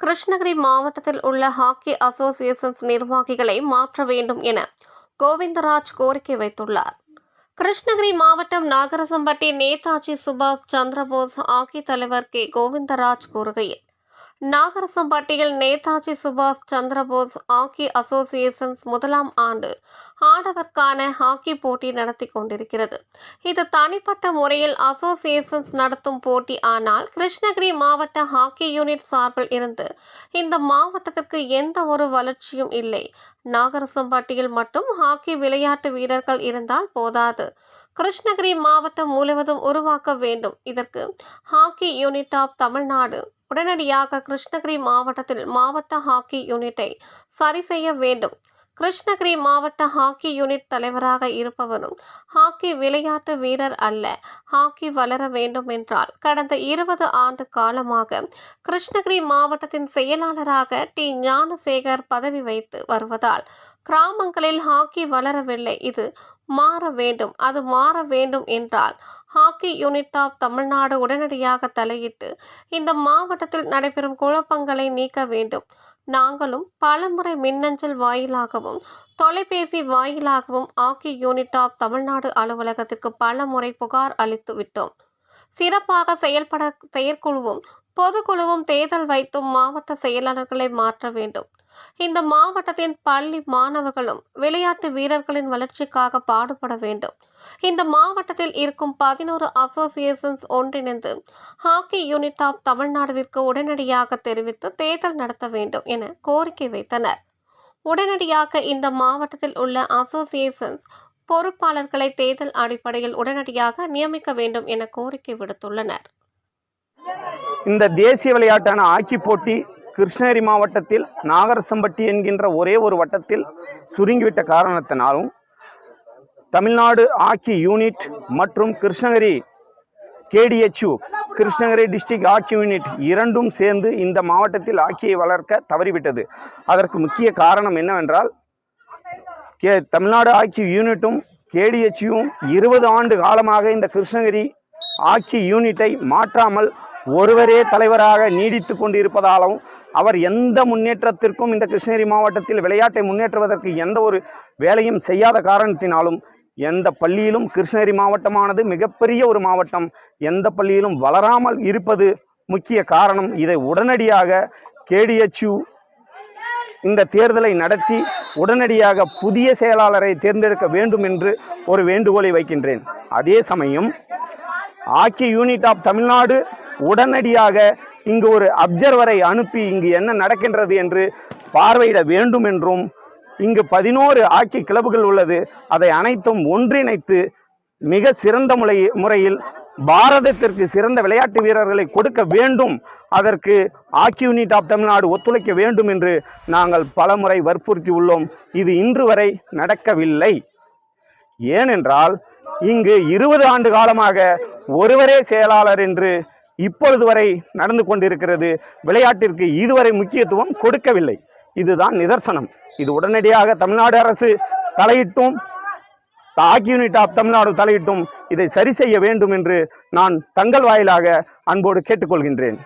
கிருஷ்ணகிரி மாவட்டத்தில் உள்ள hockey associations நிர்வாகிகளை மாற்ற வேண்டும் என கோவிந்தராஜ் கோரிக்கை வைத்துள்ளார். கிருஷ்ணகிரி மாவட்டம் நாகரசம்பட்டி நேதாஜி சுபாஷ் சந்திரபோஸ் ஹாக்கி தலைவர் கே. கோவிந்தராஜ் கூறுகையில் நாகரசம்பட்டியில் நேதாஜி சுபாஷ் சந்திரபோஸ் ஹாக்கி அசோசியேஷன்ஸ் முதலாம் ஆண்டு ஆடவர்க்கான ஹாக்கி போட்டி நடத்தி கொண்டிருக்கிறது. இது தனிப்பட்ட முறையில் அசோசியேஷன்ஸ் நடத்தும் போட்டி. ஆனால் கிருஷ்ணகிரி மாவட்ட ஹாக்கி யூனிட் சார்பில் இருந்து இந்த மாவட்டத்திற்கு எந்த ஒரு வளர்ச்சியும் இல்லை. நாகரசம்பட்டியில் மட்டும் ஹாக்கி விளையாட்டு வீரர்கள் இருந்தால் போதாது. கிருஷ்ணகிரி மாவட்டம் முழுவதும் உருவாக்க வேண்டும். இதற்கு ஹாக்கி யூனிட் ஆஃப் தமிழ்நாடு உடனடியாக கிருஷ்ணகிரி மாவட்டத்தில் மாவட்ட ஹாக்கி யூனிட்டை சரி செய்ய வேண்டும். கிருஷ்ணகிரி மாவட்ட ஹாக்கி யூனிட் தலைவராக இருப்பவரும் ஹாக்கி விளையாட்டு வீரர் அல்ல ஹாக்கி வளர வேண்டும் என்றால் கடந்த இருபது ஆண்டு காலமாக கிருஷ்ணகிரி மாவட்டத்தின் செயலாளராக டி. ஞானசேகர் பதவி வைத்து வருவதால் கிராமங்களில் ஹாக்கி வளரவில்லை. இது மாற வேண்டும். அது மாற வேண்டும் என்றால் ஹாக்கி யூனிட் ஆஃப் தமிழ்நாடு உடனடியாக தலையிட்டு இந்த மாவட்டத்தில் நடைபெறும் குழப்பங்களை நீக்க வேண்டும். நாங்களும் பலமுறை மின்னஞ்சல் வாயிலாகவும் தொலைபேசி வாயிலாகவும் ஹாக்கி யூனிட் ஆஃப் தமிழ்நாடு அலுவலகத்திற்கு பல முறை புகார் அளித்து விட்டோம். சிறப்பாக செயல்பட செயற்குழுவும் பொதுக்குழுவும் தேர்தல் வைத்தும் மாவட்ட செயலாளர்களை மாற்ற வேண்டும். இந்த மாவட்டத்தின் பள்ளி மாணவர்களும் விளையாட்டு வீரர்களின் வளர்ச்சிக்காக பாடுபட வேண்டும். இந்த மாவட்டத்தில் இருக்கும் பதினோரு அசோசியேஷன்ஸ் ஒன்றிணைந்து ஹாக்கி யூனிட் ஆஃப் தமிழ்நாடுவிற்கு உடனடியாக தெரிவித்து தேர்தல் நடத்த வேண்டும் என கோரிக்கை வைத்தனர். உடனடியாக இந்த மாவட்டத்தில் உள்ள அசோசியேஷன்ஸ் பொறுப்பாளர்களை தேர்தல் அடிப்படையில் உடனடியாக நியமிக்க வேண்டும் என கோரிக்கை விடுத்துள்ளனர். இந்த தேசிய விளையாட்டான ஹாக்கி போட்டி கிருஷ்ணகிரி மாவட்டத்தில் நாகரசம்பட்டி என்கின்ற ஒரே ஒரு வட்டத்தில் சுருங்கிவிட்ட காரணத்தினாலும் தமிழ்நாடு ஹாக்கி யூனிட் மற்றும் Krishnagiri KDHU Krishnagiri district hockey unit இரண்டும் சேர்ந்து இந்த மாவட்டத்தில் ஹாக்கியை வளர்க்க தவறிவிட்டது. அதற்கு முக்கிய காரணம் என்னவென்றால் கே தமிழ்நாடு ஆக்கி யூனிட்டும் கேடிஹெச்யூவும் இருபது ஆண்டு காலமாக இந்த கிருஷ்ணகிரி ஆக்கி யூனிட்டை மாற்றாமல் ஒருவரே தலைவராக நீடித்து கொண்டிருப்பதாலும் அவர் எந்த முன்னேற்றத்திற்கும் இந்த கிருஷ்ணகிரி மாவட்டத்தில் விளையாட்டை முன்னேற்றுவதற்கு எந்த ஒரு வேலையும் செய்யாத காரணத்தினாலும் எந்த பள்ளியிலும் கிருஷ்ணகிரி மாவட்டமானது மிகப்பெரிய ஒரு மாவட்டம். எந்த பள்ளியிலும் வளராமல் இருப்பது முக்கிய காரணம். இதை உடனடியாக கேடிஎச்யு இந்த தேர்தலை நடத்தி உடனடியாக புதிய செயலாளரை தேர்ந்தெடுக்க வேண்டும் என்று ஒரு வேண்டுகோளை வைக்கின்றேன். அதே சமயம் ஆக்கி யூனிட் ஆஃப் தமிழ்நாடு உடனடியாக இங்கு ஒரு அப்சர்வரை அனுப்பி இங்கு என்ன நடக்கின்றது என்று பார்வையிட வேண்டும் என்றும் இங்கு பதினோரு ஆட்சி கிளப்புகள் உள்ளது. அதை அனைத்தும் ஒன்றிணைத்து மிக சிறந்த முறை முறையில் பாரதத்திற்கு சிறந்த விளையாட்டு வீரர்களை கொடுக்க வேண்டும். அதற்கு ஆக்கி யூனிட் ஆஃப் தமிழ்நாடு ஒத்துழைக்க வேண்டும் என்று நாங்கள் பலமுறை வற்புறுத்தி உள்ளோம். இது இன்று வரை நடக்கவில்லை. ஏனென்றால் இங்கு இருபது ஆண்டு காலமாக ஒருவரே செயலாளர் என்று இப்பொழுது வரை நடந்து கொண்டிருக்கிறது விளையாட்டிற்கு இதுவரை முக்கியத்துவம் கொடுக்கவில்லை. இதுதான் நிதர்சனம். இது உடனடியாக தமிழ்நாடு அரசு தலையிட்டும் ஹாக்கி யூனிட் ஆஃப் தமிழ்நாடு தலையிட்டும் இதை சரி செய்ய வேண்டும் என்று நான் தங்கள் வாயிலாக அன்போடு கேட்டுக்கொள்கின்றேன்.